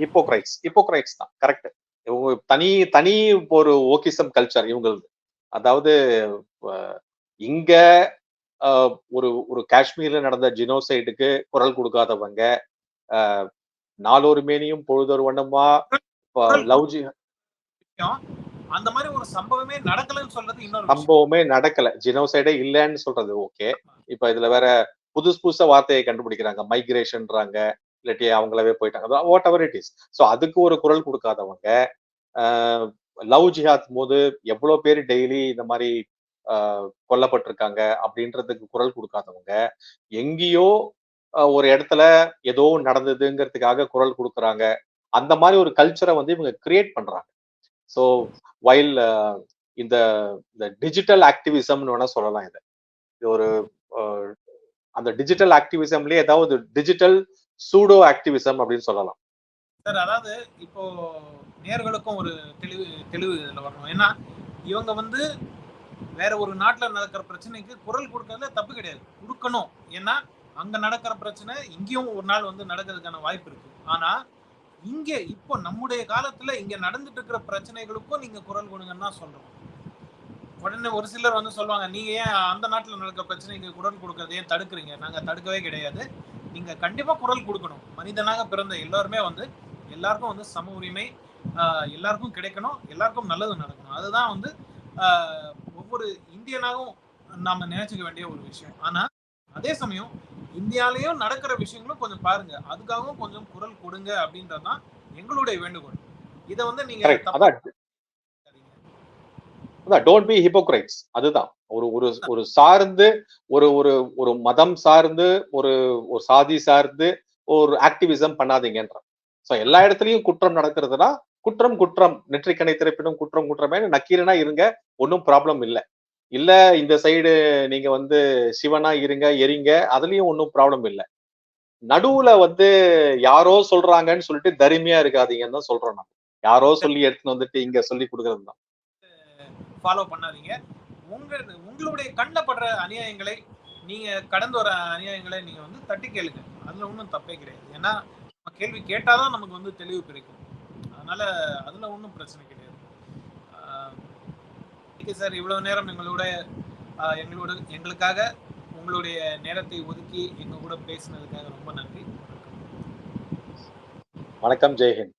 ஹிப்போக்ரைட்ஸ். ஹிப்போக்ரைட்ஸ் தான். கரெக்ட். இவங்க தனி தனி ஒரு ஓகிசம் கல்ச்சர் இவங்களது. அதாவது இங்க ஒரு ஒரு காஷ்மீர்ல நடந்த ஜினோசைடுக்கு குரல் கொடுக்காதவங்க நாளொரு மேனியும் பொழுதொரு வண்ணமா லவ் அந்த மாதிரி ஒரு சம்பவமே நடக்கலன்னு சொல்றது இன்னொரு சம்பவமே நடக்கல. ஜினோசைடே இல்லைன்னு சொல்றது ஓகே இப்ப இதுல வேற புதுசு புதுசா வார்த்தையை கண்டுபிடிக்கிறாங்க. மைக்ரேஷன்றாங்க இல்லாட்டி அவங்களவே போயிட்டாங்க. Whatever it is so அதுக்கு ஒரு குரல் கொடுக்காதவங்க லவ் ஜிஹாத் போது எவ்வளோ பேர் டெய்லி இந்த மாதிரி கொல்லப்பட்டிருக்காங்க அப்படின்றதுக்கு குரல் கொடுக்காதவங்க எங்கேயோ ஒரு இடத்துல ஏதோ நடந்ததுங்கிறதுக்காக குரல் கொடுக்குறாங்க. அந்த மாதிரி ஒரு கல்ச்சரை வந்து இவங்க கிரியேட் பண்றாங்க. ஸோ வைல் uh, இந்த இந்த டிஜிட்டல் ஆக்டிவிசம்னு வேணா சொல்லலாம் இதை. இது ஒரு அந்த டிஜிட்டல் ஆக்டிவிசம்லயே ஏதாவது டிஜிட்டல் சூடோ ஆக்டிவிசம் அப்படின்னு சொல்லலாம். சார் அதாவது இப்போ நேர்களுக்கும் ஒரு தெளிவு தெளிவு இதில் வரணும். ஏன்னா இவங்க வந்து வேற ஒரு நாட்டில் நடக்கிற பிரச்சனைக்கு குரல் கொடுக்கறதுல தப்பு கிடையாது. கொடுக்கணும். ஏன்னா அங்கே நடக்கிற பிரச்சனை இங்கேயும் ஒரு நாள் வந்து நடக்கிறதுக்கான வாய்ப்பு இருக்கு. ஆனால் இங்க இப்போ நம்முடைய காலத்துல இங்க நடந்துட்டு இருக்கிற பிரச்சனைகளுக்கும் நீங்க குரல் கொடுங்கன்னு தான் சொல்றோம். உடனே ஒரு சிலர் வந்து சொல்லுவாங்க நீங்க ஏன் அந்த நாட்டுல நடக்கிற பிரச்சனைக்கு குரல் கொடுக்கறத ஏன் தடுக்கிறீங்க? நாங்க தடுக்கவே கிடையாது. நீங்க கண்டிப்பா குரல் கொடுக்கணும். மனிதனாக பிறந்த எல்லாருமே வந்து எல்லாருக்கும் வந்து சம உரிமை எல்லாருக்கும் கிடைக்கணும். எல்லாருக்கும் நல்லது நடக்கணும். அதுதான் வந்து ஆஹ் ஒவ்வொரு இந்தியனாகவும் நாம நினைச்சுக்க வேண்டிய ஒரு விஷயம். ஆனா அதே சமயம் இந்தியாலயும் நடக்கிற விஷயங்களும் கொஞ்சம் பாருங்க. அதுக்காகவும் கொஞ்சம் குரல் கொடுங்க அப்படின்றதுதான் எங்களுடைய வேண்டுகோள். இதை வந்து நீங்க அதான் அதான் டோன்ட் பி ஹிப்போக்ரைட்ஸ் அதுதான். ஒரு ஒரு ஒரு சார்ந்து ஒரு ஒரு ஒரு மதம் சார்ந்து ஒரு ஒரு சாதி சார்ந்து ஒரு ஆக்டிவிசம் பண்ணாதீங்கன்ற. சோ எல்லா இடத்துலயும் குற்றம் நடக்கிறதுனா குற்றம் குற்றம். நெற்றிக்கணை திறப்பினும் குற்றம் குற்றமே நக்கீரனா இருங்க. ஒன்றும் ப்ராப்ளம் இல்ல. இல்ல இந்த சைடு நீங்க வந்து சிவனா இருங்க எரிங்க அதுலயும் ஒன்றும் ப்ராப்ளம் இல்லை. நடுவுல வந்து யாரோ சொல்றாங்கன்னு சொல்லிட்டு தரிமையா இருக்காதீங்கன்னு தான் சொல்றோம் நான். யாரோ சொல்லி எடுத்துன்னு வந்துட்டு இங்க சொல்லி கொடுக்கறது தான். ஃபாலோ பண்ணாதீங்க. உங்க உங்களுடைய கண்ணில் படுற அநியாயங்களை நீங்க கடந்து வர அநியாயங்களை நீங்க வந்து தட்டி கேளுங்க. அதுல ஒன்றும் தப்பே கிடையாது. ஏன்னா நம்ம கேள்வி கேட்டாதான் நமக்கு வந்து தெளிவு கிடைக்கும். அதனால அதுல ஒன்றும் பிரச்சனை கிடையாது. Okay sir. இவ்வளவு நேரம் எங்களோட எங்களோட எங்களுக்காக உங்களுடைய நேரத்தை ஒதுக்கி எங்க கூட பேசினதுக்காக ரொம்ப நன்றி. வணக்கம். ஜெய்ஹிந்த்